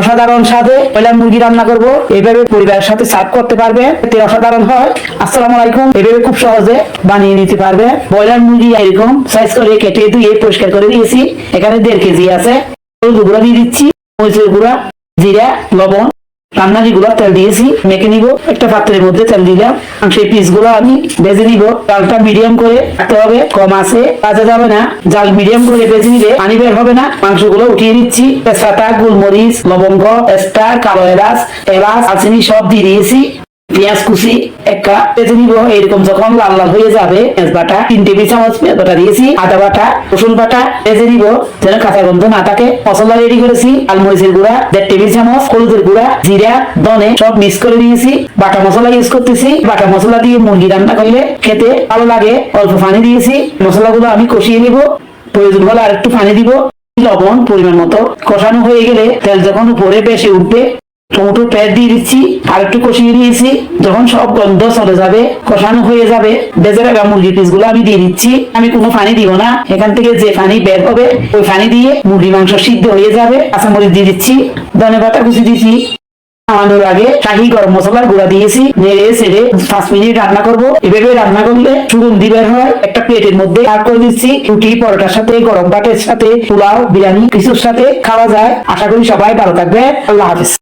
অসাধারণ সাথে পয়লা মুরগি রান্না করব। এইভাবে পরিবারের সাথে সার্ভ করতে পারবে। এতে অসাধারণ হয়। আসসালামু আলাইকুম। এইভাবে খুব সহজে বানিয়ে নিতে পারবে। ব্রয়লার মুরগি এরকম সাইজ করে কেটে ধুয়ে পরিষ্কার করে দিয়েছি। এখানে দেড় কেজি আছে। গুঁড়া দিয়ে দিচ্ছি। মরিচের গুঁড়া, জিরা, লবণ। রান্নারি গুলা তেল দিয়েছি, মেখে নিব, একটা পাত্রের মধ্যে তেল দিলাম। সেই পিসগুলো আমি ভেজে নিব। চালটা মিডিয়াম করে রাখতে হবে, কম আছে কাজে যাবে না। জাল মিডিয়াম করে ভেজে নিলে পানি বের হবে না। মাংসগুলো উঠিয়ে দিচ্ছি তেজপাতা, গোলমরিচ, লবঙ্গ, পেস্তা, কালো এলাচ এলাচ আচিনি সব দিয়ে দিয়েছি। পেঁয়াজ কুচি একটা ভেজে নিব এরকম যখন লাল লাল হয়ে যাবে, পেঁয়াজ বাটা, তিন টেবিল চামচ পেঁয়াজ বাটা দিয়েছি, আদা বাটা, রসুন বাটা ভেজে নিব যেন কাঁচা গন্ধ না থাকে। মশলা রেডি করেছি, আলমরিচের গুঁড়া, দেড় টেবিল চামচ হলুদের গুঁড়া, জিরা, ধনে, সব মিক্স করে দিয়েছি। বাটা মশলা ইউজ করতেছি। বাটা মশলা দিয়ে মুরগি রান্না করলে খেতে ভালো লাগে। অল্প পানি দিয়েছি। মশলাগুলো আমি কষিয়ে নিব। প্রয়োজন হলে আর একটু পানি দিব। লবণ পরিমাণ মতো কষানো হয়ে গেলে তেল যখন উপরে বেশি উঠবে টমেটো প্যাট দিয়ে দিচ্ছি আর একটু কষিয়ে দিয়েছি যখন সব গন্ধ চলে যাবে, কষানো হয়ে যাবে, বেজে রাখা মুরগির পিসগুলো আমি দিয়ে দিচ্ছি। আমি কোনো পানি দিব না। এখান থেকে যে পানি বের হবে, ওই পানি দিয়ে মুরগি মাংস সিদ্ধ হয়ে যাবে। কাঁচামরিচ দিয়ে দিচ্ছি, ধনে পাতা কুচি দিচ্ছি নামানোর আগে শাহি গরম মশলার গুঁড়া দিয়েছি। নেড়ে ছেড়ে পাঁচ মিনিট রান্না করব। এভাবে রান্না করলে সুগন্ধি বের হয়। একটা প্লেটের মধ্যে আর করে দিচ্ছি রুটি, পরোটার সাথে, গরম ভাতের সাথে, পোলাও, বিরিয়ানি, কিছুর সাথে খাওয়া যায়। আশা করি সবাই ভালো থাকবে আল্লাহ হাফিজ।